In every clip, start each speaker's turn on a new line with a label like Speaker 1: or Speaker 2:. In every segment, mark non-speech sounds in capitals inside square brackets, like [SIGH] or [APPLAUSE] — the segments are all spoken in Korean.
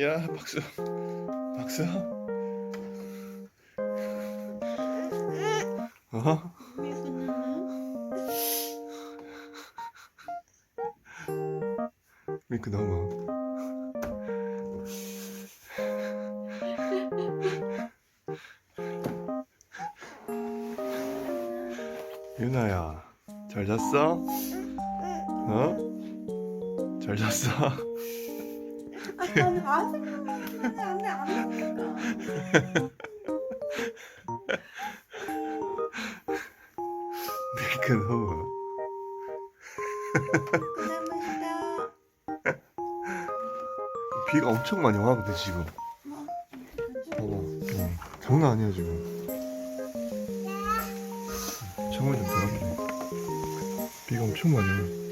Speaker 1: 야 박수 박수 어? 미크 너무 유나야 잘 잤어? 어? 잘 잤어?
Speaker 2: 아니 아직 안돼 안돼
Speaker 1: 미크 너무
Speaker 2: 고생하셨다
Speaker 1: 비가 엄청 많이 와 근데 지금. 봐봐. 어, 장난 아니야 지금. 정말 좀 더럽네. 비가 엄청 많이 와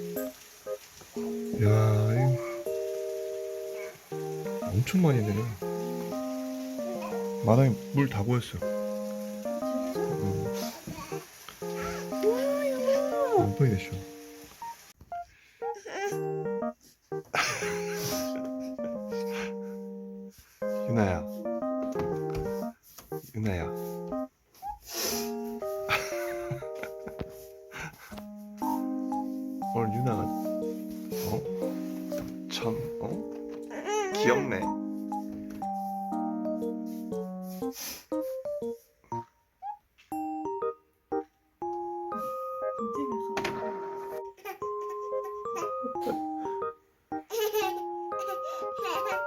Speaker 1: 야 이거 엄청 많이 내려 마당에 물 다 고였어 응. 엄청이 됐어 유나야 유나야 오늘 유나가 어? 참 어? 귀엽네.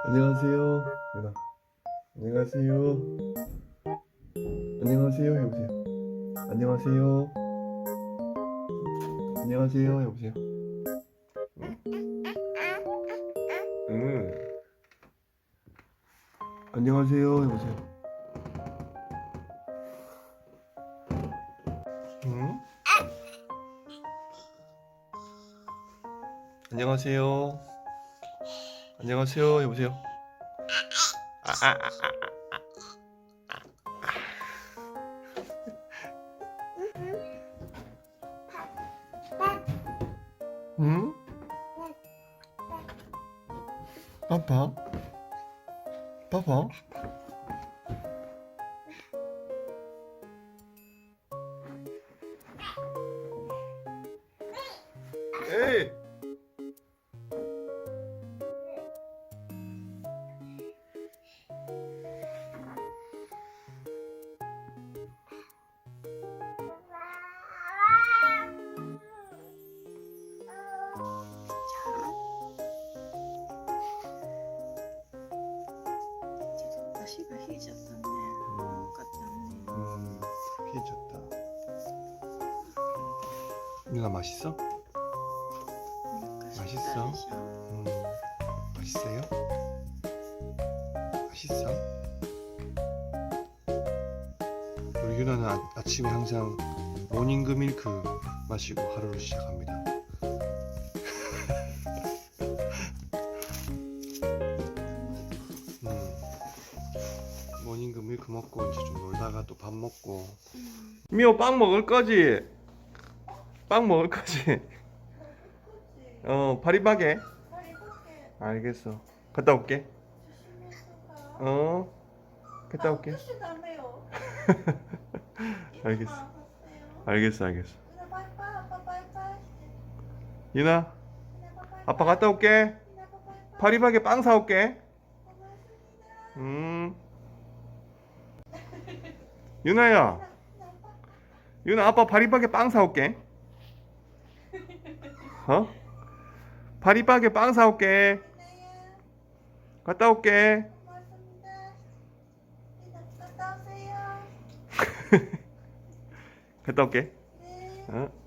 Speaker 1: 안녕하세요. 유나 안녕하세요. 안녕하세요 해보세요. 안녕하세요. 안녕하세요 해보세요 안녕하세요 해보세요 응 안녕하세요 안녕하세요 해보세요 아, 아, 아, 아, 아. 응? 아빠? 봐
Speaker 2: 다시가 희졌었네 같았네
Speaker 1: 음, 피해졌다. 누나 맛있어? 맛있어? 음, 맛있어요? 맛있어? 우리 유나는 아, 아침에 항상 모닝그 밀크 마시고 하루를 시작합니다. 모닝그 밀크 먹고 이제 좀 놀다가 또 밥 먹고. 미호 빵 먹을 거지? 빵 먹을 거지? 어 파리바게? 알겠어. 갔다 올게. 어? 갔다 올게. [LAUGHS] 알겠어. 알겠어 알겠어. 유나? 아빠 갔다 올게. 파리바게 빵 사올게 음. 유나야. 유나 아빠 파리바게 빵 사올게. 어? 파리바게 빵 사올게. 갔다 올게. [LAUGHS] 갔다 올게. 어?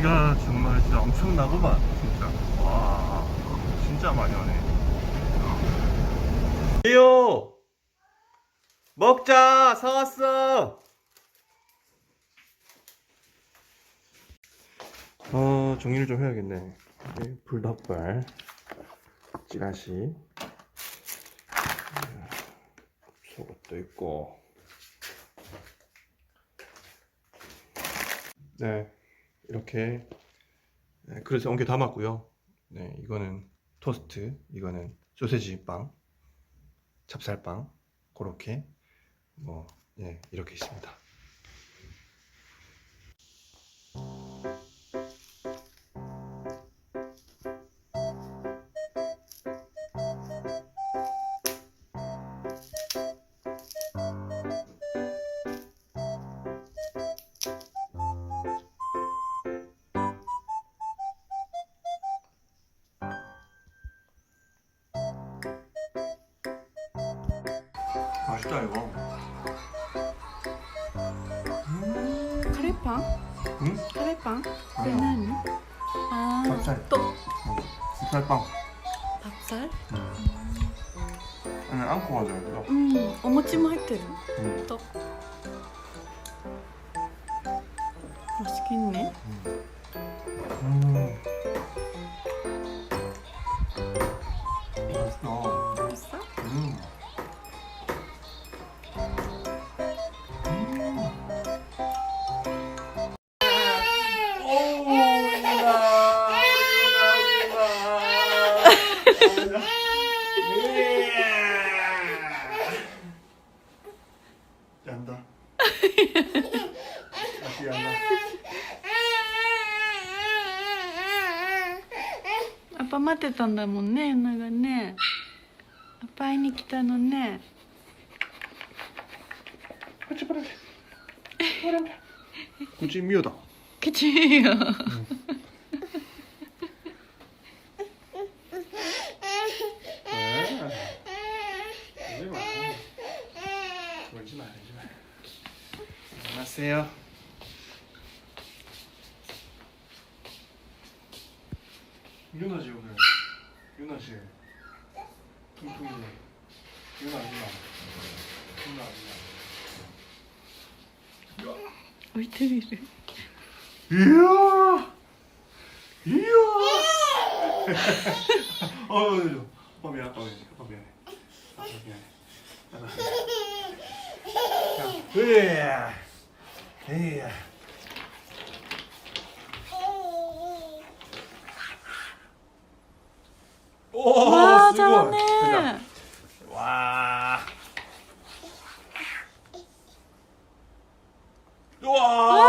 Speaker 1: 비가 정말 진짜 엄청나고만 진짜. 와 진짜 많이 오네. 예요! 먹자! 사왔어! 어 정리를 좀 해야겠네. 네, 불닭발 찌라시. 속옷도 있고. 네 이렇게 네, 그래서 옮겨 담았고요 네 이거는 토스트 이거는 소세지 빵 찹쌀빵 그렇게 뭐 예, 이렇게 있습니다. 맛있다 이거. 음,
Speaker 2: 카레빵?
Speaker 1: 응?
Speaker 2: 카레빵?
Speaker 1: 아니요.
Speaker 2: 왜 나니? 아,
Speaker 1: 밥살.
Speaker 2: 또
Speaker 1: 쌀빵.
Speaker 2: 밥살?
Speaker 1: 아니 안고 가져야 돼요.
Speaker 2: 음, 오모찌も入ってる
Speaker 1: 음.
Speaker 2: 또 맛있겠네
Speaker 1: 음. 맛있어.
Speaker 2: 맛있어?
Speaker 1: 음.
Speaker 2: 아빠 待ってたんだもんねエナがねアッパ会いに来たのね
Speaker 1: 그치 그래. 굳이 미우다.
Speaker 2: 그치요
Speaker 1: 울지 마. 울지 마. 울지 마. 안녕하세요. 유나 씨 오늘. 사실 퉁퉁이네 이건 아니야 이건
Speaker 2: 아니야 얼태리를
Speaker 1: 이야! 이야! [LAUGHS] 어, 어, 어, 어, 어 미안 어, 어 미안해. 어 미안해. 아, 미안해. 야 으야 으야
Speaker 2: 와. 잘하네
Speaker 1: 와. 우와.